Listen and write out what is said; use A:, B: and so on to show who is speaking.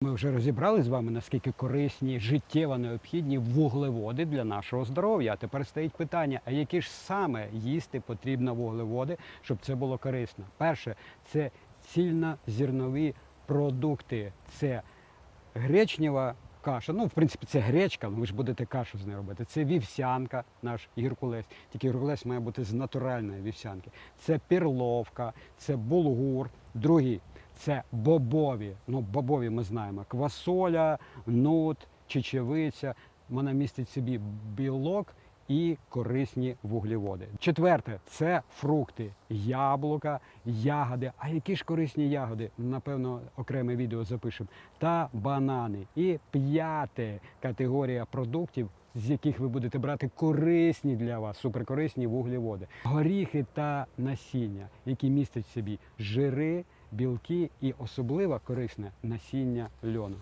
A: Ми вже розібрали з вами, наскільки корисні, життєво необхідні вуглеводи для нашого здоров'я. А тепер стоїть питання: а які ж саме їсти потрібно вуглеводи, щоб це було корисно? Перше, це цільнозернові продукти. Це гречнева каша. Ну, в принципі, це гречка, ну ви ж будете кашу з нею робити. Це вівсянка, наш гіркулес. Тільки гіркулес має бути з натуральної вівсянки. Це перловка, це булгур. Другий це бобові. Ну, бобові ми знаємо. Квасоля, нут, чечевиця. Вона містить собі білок і корисні вуглеводи. Четверте це фрукти, яблука, ягоди. А які ж корисні ягоди? Напевно, окреме відео запишемо. Та банани. І п'яте категорія продуктів. З яких ви будете брати корисні для вас, суперкорисні вуглеводи, горіхи та насіння, які містять в собі жири, білки і особливо корисне насіння льону.